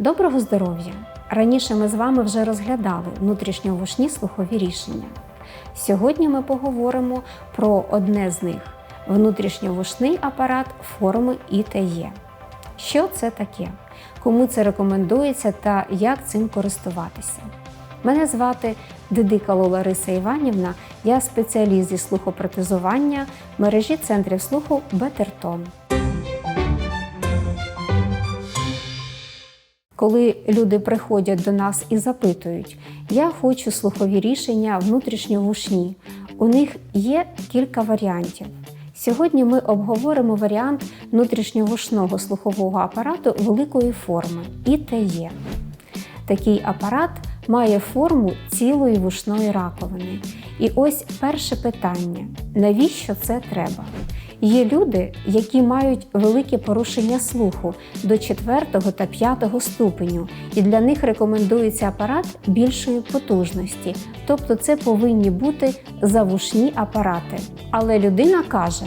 Доброго здоров'я! Раніше ми з вами вже розглядали внутрішньовушні слухові рішення. Сьогодні ми поговоримо про одне з них внутрішньовушний апарат форми ІТЕ. Що це таке? Кому це рекомендується та як цим користуватися? Мене звати Дидикало Лариса Іванівна, я спеціаліст зі слухопротезування мережі центрів слуху Бетертон. Коли люди приходять до нас і запитують, я хочу слухові рішення внутрішньовушні, у них є кілька варіантів. Сьогодні ми обговоримо варіант внутрішньовушного слухового апарату великої форми ІТЕ. Такий апарат має форму цілої вушної раковини. І ось перше питання: навіщо це треба? Є люди, які мають велике порушення слуху до 4 та 5 ступеню, і для них рекомендується апарат більшої потужності, тобто це повинні бути завушні апарати. Але людина каже: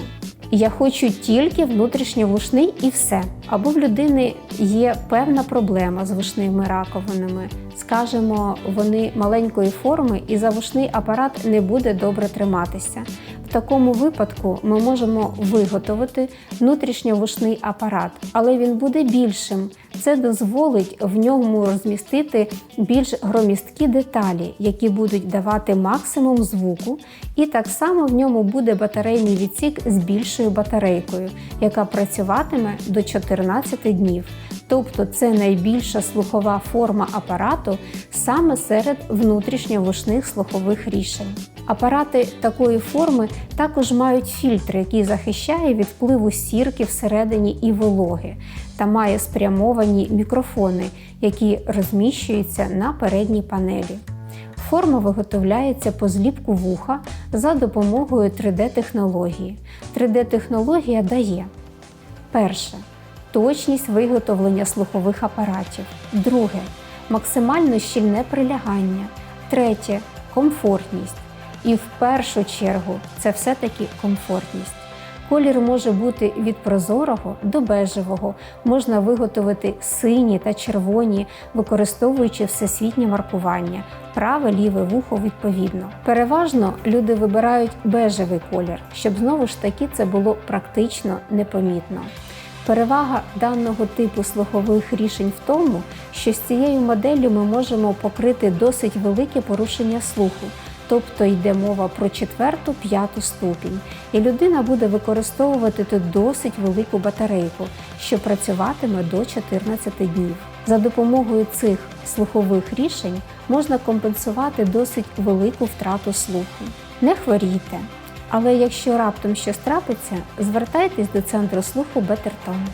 я хочу тільки внутрішньовушний і все. Або в людини є певна проблема з вушними раковинами. Скажемо, вони маленької форми і завушний апарат не буде добре триматися. В такому випадку ми можемо виготовити внутрішньовушний апарат, але він буде більшим. Це дозволить в ньому розмістити більш громісткі деталі, які будуть давати максимум звуку, і так само в ньому буде батарейний відсік з більшою батарейкою, яка працюватиме до 14 днів. Тобто це найбільша слухова форма апарату саме серед внутрішньовушних слухових рішень. Апарати такої форми також мають фільтр, який захищає від впливу сірки всередині і вологи, та має спрямовані мікрофони, які розміщуються на передній панелі. Форма виготовляється по зліпку вуха за допомогою 3D-технології. 3D-технологія дає перше точність виготовлення слухових апаратів, друге максимально щільне прилягання, третє комфортність. І в першу чергу це все-таки комфортність. Колір може бути від прозорого до бежевого, можна виготовити сині та червоні, використовуючи всесвітнє маркування, праве ліве вухо відповідно. Переважно люди вибирають бежевий колір, щоб знову ж таки це було практично непомітно. Перевага даного типу слухових рішень в тому, що з цією моделлю ми можемо покрити досить велике порушення слуху. Тобто йде мова про четверту, п'яту ступінь, і людина буде використовувати тут досить велику батарейку, що працюватиме до 14 днів. За допомогою цих слухових рішень можна компенсувати досить велику втрату слуху. Не хворійте, але якщо раптом щось трапиться, звертайтесь до центру слуху Бетертон.